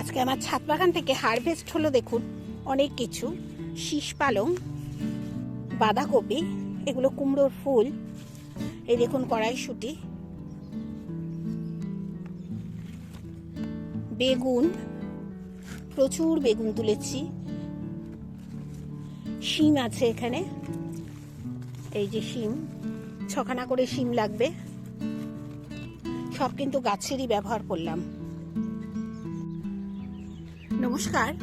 আজকে আমার ছাদ বাগান থেকে হারভেস্ট হলো দেখুন, অনেক কিছু। শীষ পালং, বাঁধাকপি, এগুলো কুমড়োর ফুল, এই দেখুন কড়াইশুটি, বেগুন, প্রচুর বেগুন তুলেছি। শিম আছে এখানে, এই যে শিম, ছখানা করে শিম লাগবে। সব কিন্তু গাছেরই ব্যবহার করলাম। নমস্কার।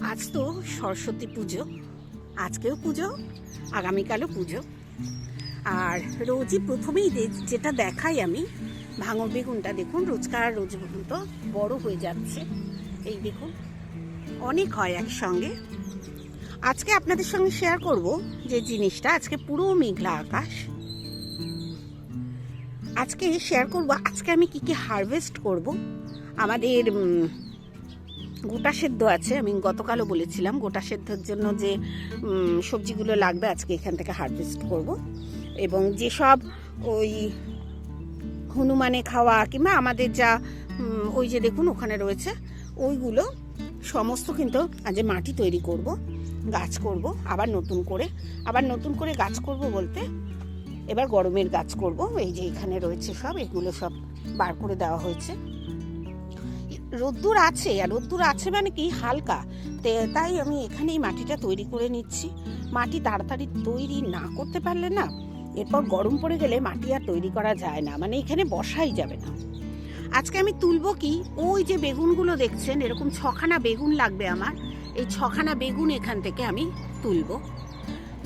আজ তো সরস্বতী পুজো, আজকেও পুজো, আগামীকালও পুজো। আর রোজই প্রথমেই যেটা দেখাই আমি, ভাঙর বেগুনটা দেখুন, রোজকার রোজ তো, বড় হয়ে যাচ্ছে। এই দেখুন, অনেক হয় একসঙ্গে। আজকে আপনাদের সঙ্গে শেয়ার করব যে জিনিসটা, আজকে পুরো মেঘলা আকাশ। আজকে শেয়ার করব, আজকে আমি কি কি হারভেস্ট করব আমাদের গোটা সেদ্ধ আছে, আমি গতকালও বলেছিলাম, গোটা সেদ্ধর জন্য যে সবজিগুলো লাগবে, আজকে এখান থেকে হারভেস্ট করব। এবং যেসব ওই হনুমানে খাওয়া কিংবা আমাদের যা ওই যে দেখুন ওখানে রয়েছে, ওইগুলো সমস্ত কিন্তু আজ মাটি তৈরি করব, গাছ করব, আবার নতুন করে, আবার নতুন করে গাছ করব বলতে, এবার গরমের গাছ করব, এই যে এখানে রয়েছে সব, এগুলো সব বার করে দেওয়া হয়েছে। রোদ্দুর আছে, আর রোদ্দুর আছে মানে কি? হালকা। তাই আমি এখানেই মাটিটা তৈরি করে নিচ্ছি। মাটি তাড়াতাড়ি তৈরি না করতে পারলে না, এরপর গরম পড়ে গেলে মাটি আর তৈরি করা যায় না মানে এখানে বসাই যাবে না। আজকে আমি তুলবো কি? ওই যে বেগুনগুলো দেখছেন, এরকম ছখানা বেগুন লাগবে আমার। এই ছখানা বেগুন এখান থেকে আমি তুলবো।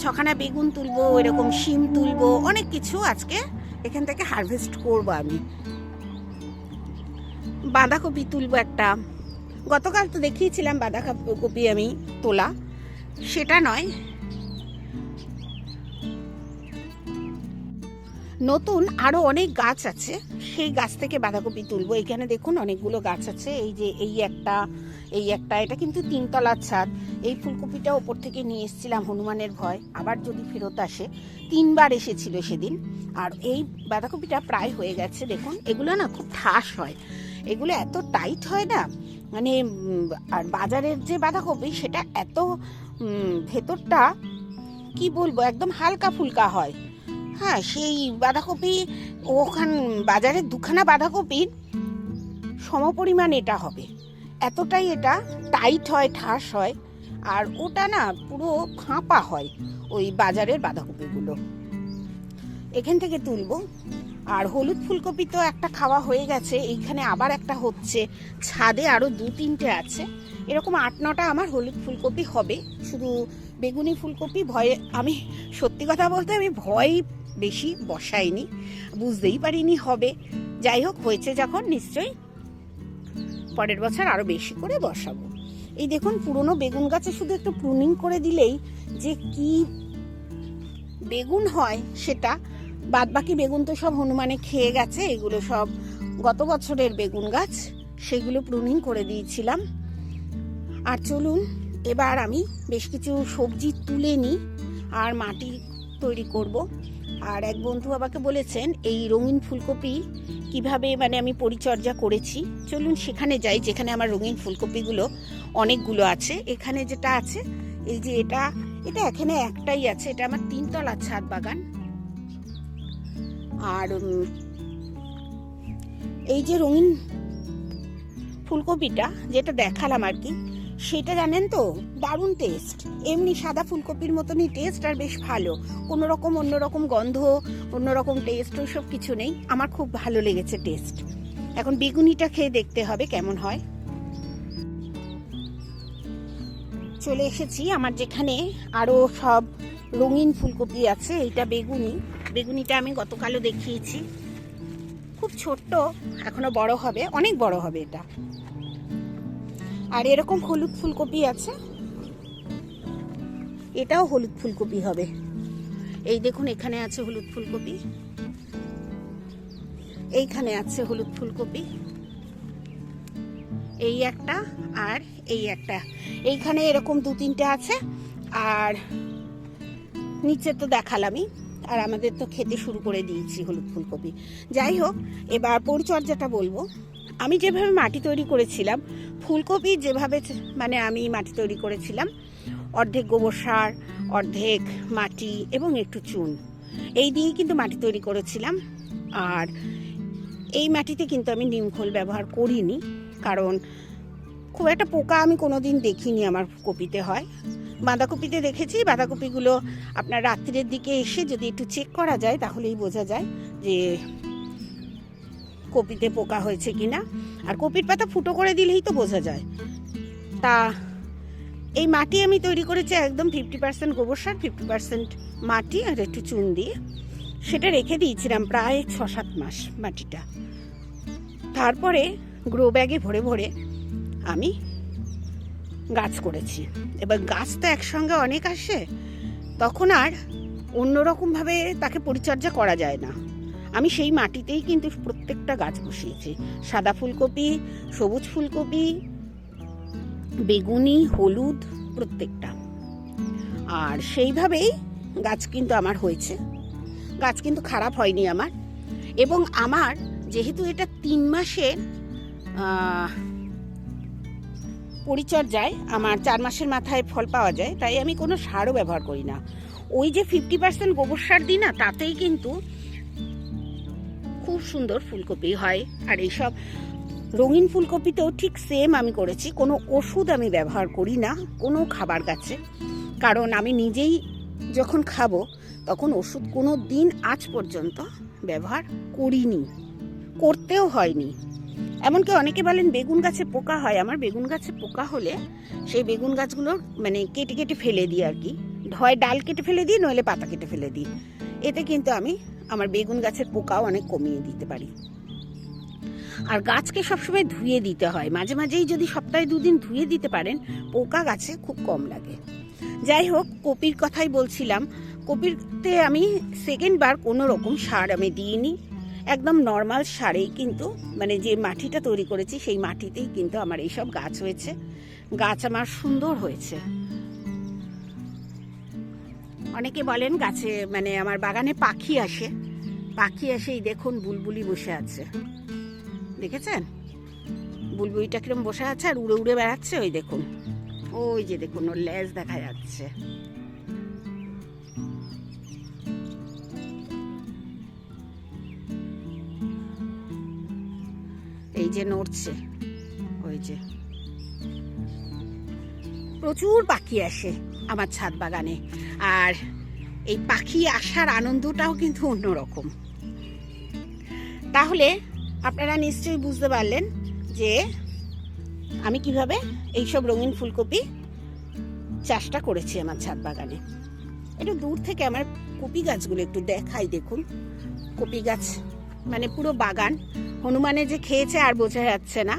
ছখানা বেগুন তুলবো, এরকম শিম তুলবো, অনেক কিছু আজকে এখান থেকে হারভেস্ট করব আমি। বাঁধাকপি তুলবো একটা। গতকাল তো দেখিয়েছিলাম বাঁধাকপি আমি তোলা। সেটা নয়। নতুন আরও অনেক গাছ আছে। সেই গাছ থেকে বাঁধাকপি তুলবো। এখানে দেখুন অনেকগুলো গাছ আছে। এই যে এই একটা এই একটা, এটা কিন্তু তিনতলার ছাদ। এই ফুলকপিটা ওপর থেকে নিয়ে এসেছিলাম হনুমানের ভয়। আবার যদি ফেরত আসে, তিনবার এসেছিল সেদিন। আর এই বাঁধাকপিটা প্রায় হয়ে গেছে। দেখুন, এগুলো না খুব ঠাস হয়। এগুলো এত টাইট হয় না? মানে আর বাজারের যে বাঁধাকপি, সেটা এত ভেতরটা, কি বলব, একদম হালকা ফুলকা হয়। হ্যাঁ সেই বাঁধাকপি, ওখান, বাজারের দুখানা বাঁধাকপির সমপরিমাণ এটা হবে। এতটাই এটা টাইট হয়, ঠাস হয়, আর ওটা না পুরো ফাঁপা হয় ওই বাজারের বাঁধাকপিগুলো। এখান থেকে তুলবো। আর হলুদ ফুলকপি তো একটা খাওয়া হয়ে গেছে, এইখানে আবার একটা হচ্ছে। ছাদে আরও দু তিনটে আছে। এরকম আট নটা আমার হলুদ ফুলকপি হবে। শুধু বেগুনি ফুলকপি ভয়ে, আমি সত্যি কথা বলতে আমি ভয় বেশি বসাইনি, বুঝতেই পারিনি হবে। যাই হোক, হয়েছে যখন, নিশ্চয়ই পরের বছর আরও বেশি করে বসাবো। এই দেখুন, পুরনো বেগুন গাছে শুধু একটু প্রুনিং করে দিলেই যে কি বেগুন হয় সেটা বাদবাকি বেগুন তো সব হনুমানে খেয়ে গেছে, এগুলো সব গত বছরের বেগুন গাছ, সেগুলো প্রুনিং করে দিয়েছিলাম। আর চলুন, এবার আমি বেশ কিছু সবজি তুলে নিই আর মাটি তৈরি করব। আর এক বন্ধু আমাকে বলেছেন, এই রঙিন ফুলকপি কীভাবে মানে আমি পরিচর্যা করেছি? চলুন সেখানে যাই, যেখানে আমার রঙিন ফুলকপিগুলো অনেকগুলো আছে। এখানে যেটা আছে, এই যে এটা এটা এখানে একটাই আছে, এটা আমার তিনতলা ছাদ বাগান। আর এই যে রঙিন ফুলকপিটা যেটা দেখালাম আর কি, সেটা জানেন তো? দারুণ টেস্ট এমনি সাদা ফুলকপির মতনই টেস্ট আর বেশ ভালো। কোনো রকম অন্যরকম গন্ধ অন্যরকম টেস্ট ওইসব কিছু নেই। আমার খুব ভালো লেগেছে টেস্ট এখন বেগুনিটা খেয়ে দেখতে হবে কেমন হয়। চলে এসেছি আমার যেখানে আরও সব রঙিন ফুলকপি আছে এইটা বেগুনি। বেগুনিটা আমি গতকালও দেখিয়েছি। খুব ছোট্ট, এখনও বড় হবে, অনেক বড় হবে এটা। আর এরকম হলুদ ফুলকপি আছে, এটাও হলুদ ফুলকপি হবে। এই দেখুন, এখানে আছে হলুদ ফুলকপি। এইখানে আছে হলুদ ফুলকপি। এই একটা আর এই একটা। এইখানে এরকম দু তিনটে আছে, আর নিচে তো দেখালামই। আর আমাদের তো খেতে শুরু করে দিয়েছি হলুদ ফুলকপি। যাই হোক, এবার পরিচর্যাটা বলব। আমি যেভাবে মাটি তৈরি করেছিলাম, ফুলকপি যেভাবে মানে আমি মাটি তৈরি করেছিলাম, অর্ধেক গোবর সার, অর্ধেক মাটি এবং একটু চুন, এই দিয়েই কিন্তু মাটি তৈরি করেছিলাম। আর এই মাটিতে কিন্তু আমি নিমখোল ব্যবহার করিনি, কারণ খুব একটা পোকা আমি কোনোদিন দেখিনি আমার কপিতে হয়। বাঁধাকপিতে দেখেছি, বাঁধাকপিগুলো আপনার রাত্রের দিকে এসে যদি একটু চেক করা যায়, তাহলেই বোঝা যায় যে কপিতে পোকা হয়েছে কিনা। আর কপির পাতা ফুটো করে দিলেই তো বোঝা যায়। তা এই মাটি আমি তৈরি করেছি একদম ফিফটি পার্সেন্ট গোবর সার ফিফটি পার্সেন্ট মাটি আর একটু চুন দিয়ে। সেটা রেখে দিয়েছিলাম প্রায় ছ সাত মাস মাটিটা। তারপরে গ্রো ব্যাগে ভরে ভরে আমি গাছ করেছি। এবার গাছ তো একসঙ্গে অনেক আসে, তখন আর অন্যরকমভাবে তাকে পরিচর্যা করা যায় না। আমি সেই মাটিতেই কিন্তু প্রত্যেকটা গাছ বসিয়েছি। সাদা ফুলকপি, সবুজ ফুলকপি, বেগুনি, হলুদ, প্রত্যেকটা। আর সেইভাবেই গাছ কিন্তু আমার হয়েছে। গাছ কিন্তু খারাপ হয়নি আমার। এবং আমার যেহেতু এটা তিন মাসের পরিচর্যায় আমার চার মাসের মাথায় ফল পাওয়া যায়, তাই আমি কোনো সারও ব্যবহার করি না। ওই যে ফিফটি পার্সেন্ট গোবর সার দিই না, তাতেই কিন্তু খুব সুন্দর ফুলকপি হয়। আর এইসব রঙিন ফুলকপিতেও ঠিক সেম আমি করেছি, কোনো ওষুধ আমি ব্যবহার করি না, কোনো খাবার গাছে। কারণ আমি নিজেই যখন খাব, তখন ওষুধ কোনো দিন আজ পর্যন্ত ব্যবহার করিনি, করতেও হয়নি। এমনকি অনেকে বলেন বেগুন গাছে পোকা হয়। আমার বেগুন গাছে পোকা হলে সেই বেগুন গাছগুলো মানে কেটে কেটে ফেলে দিই আর কি। হয় ডাল কেটে ফেলে দিই, নইলে পাতা কেটে ফেলে দিই। এতে কিন্তু আমি আমার বেগুন গাছের পোকাও অনেক কমিয়ে দিতে পারি। আর গাছকে সবসময় ধুয়ে দিতে হয়। মাঝে মাঝেই যদি সপ্তাহে দুদিন ধুয়ে দিতে পারেন, পোকা গাছে খুব কম লাগে। যাই হোক, কপির কথাই বলছিলাম। কপিতে আমি সেকেন্ড বার কোনো রকম সার আমি দিইনি। একদম নর্মাল সারেই কিন্তু মানে যে মাটিটা তৈরি করেছি সেই মাটিতেই কিন্তু আমার এইসব গাছ হয়েছে। গাছ আমার সুন্দর হয়েছে। অনেকে বলেন গাছে মানে আমার বাগানে পাখি আসে। পাখি আসে এই দেখুন বুলবুলি বসে আছে। দেখেছেন? বুলবুলিটা কিরম বসে আছে আর উড়ে উড়ে বেড়াচ্ছে ওই দেখুন। ওই যে দেখুন, ওর লেজ দেখা যাচ্ছে। যে নড়ছে। ওই যে। প্রচুর পাখি আসে আমার ছাদ বাগানে। আর এই পাখি আসার আনন্দটাও কিন্তু অন্যরকম। তাহলে আপনারা নিশ্চয়ই বুঝতে পারলেন যে আমি কীভাবে এইসব রঙিন ফুলকপি চাষটা করেছি আমার ছাদ বাগানে। একটু দূর থেকে আমার কপি গাছগুলো একটু দেখাই দেখুন। কপি গাছ মানে পুরো বাগান। হনুমানে যে খেয়েছে আর বোঝা যাচ্ছে না।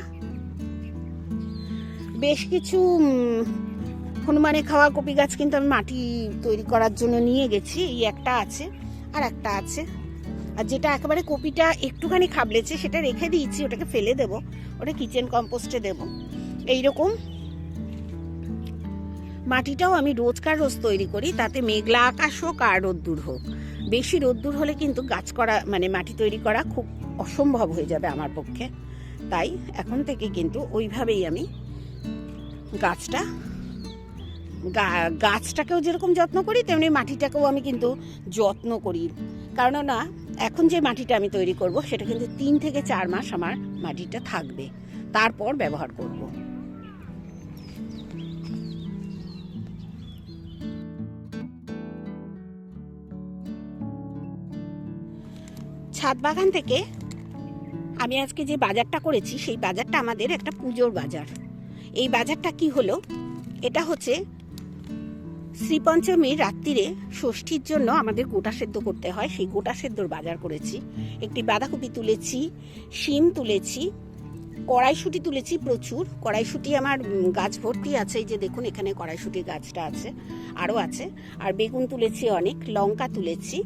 বেশ কিছু হনুমানে খাওয়া কপি গাছ কিন্তু আমি মাটি তৈরি করার জন্য নিয়ে গেছি। এই একটা আছে আর একটা আছে। আর যেটা একেবারে কপিটা একটুখানি খাবলেছে, সেটা রেখে দিয়েছি, ওটাকে ফেলে দেব, ওটা কিচেন কম্পোস্টে দেব। এইরকম মাটিটাও আমি রোজকার রোজ তৈরি করি, তাতে মেঘলা আকাশ হোক আর রোদ্দুর হোক। বেশি রোদ্দুর হলে কিন্তু গাছ করা মানে মাটি তৈরি করা খুব অসম্ভব হয়ে যাবে আমার পক্ষে। তাই এখন থেকে কিন্তু ওইভাবেই আমি গাছটা গাছটাকেও যেরকম যত্ন করি, তেমনি মাটিটাকেও আমি কিন্তু যত্ন করি। কারণ না, এখন যে মাটিটা আমি তৈরি করব, সেটা কিন্তু তিন থেকে চার মাস আমার মাটিটা থাকবে। তারপর ব্যবহার করব। ছাদ বাগান থেকে আমি আজকে যে বাজারটা করেছি, সেই বাজারটা আমাদের একটা পুজোর বাজার। এই বাজারটা কি হলো? এটা হচ্ছে শ্রীপঞ্চমীর রাত্রিরে ষষ্ঠীর জন্য আমাদের গোটা সেদ্ধ করতে হয়। সেই গোটা সেদ্ধর বাজার করেছি। একটি বাঁধাকপি তুলেছি, শিম তুলেছি, কড়াইশুটি তুলেছি প্রচুর। কড়াইশুটি আমার গাছ ভর্তি আছে। এই যে দেখুন, এখানে কড়াইশুটির গাছটা আছে, আরও আছে। আর বেগুন তুলেছি অনেক, লঙ্কা তুলেছি।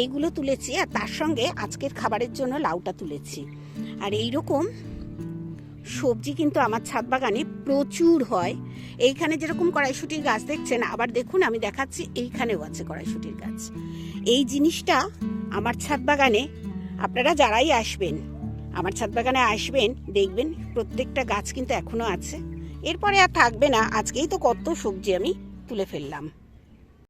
এইগুলো তুলেছি আর তার সঙ্গে আজকের খাবারের জন্য লাউটা তুলেছি। আর এই রকম সবজি কিন্তু আমার ছাদ বাগানে প্রচুর হয়। এইখানে যেরকম কড়াইশুটির গাছ দেখছেন, আবার দেখুন আমি দেখাচ্ছি এইখানেও আছে কড়াইশুটির গাছ। এই জিনিসটা আমার ছাদ বাগানে, আপনারা যারাই আসবেন, আমার ছাদ বাগানে আসবেন, দেখবেন প্রত্যেকটা গাছ কিন্তু এখনও আছে। এরপরে আর থাকবে না, আজকেই তো কত সবজি আমি তুলে ফেললাম।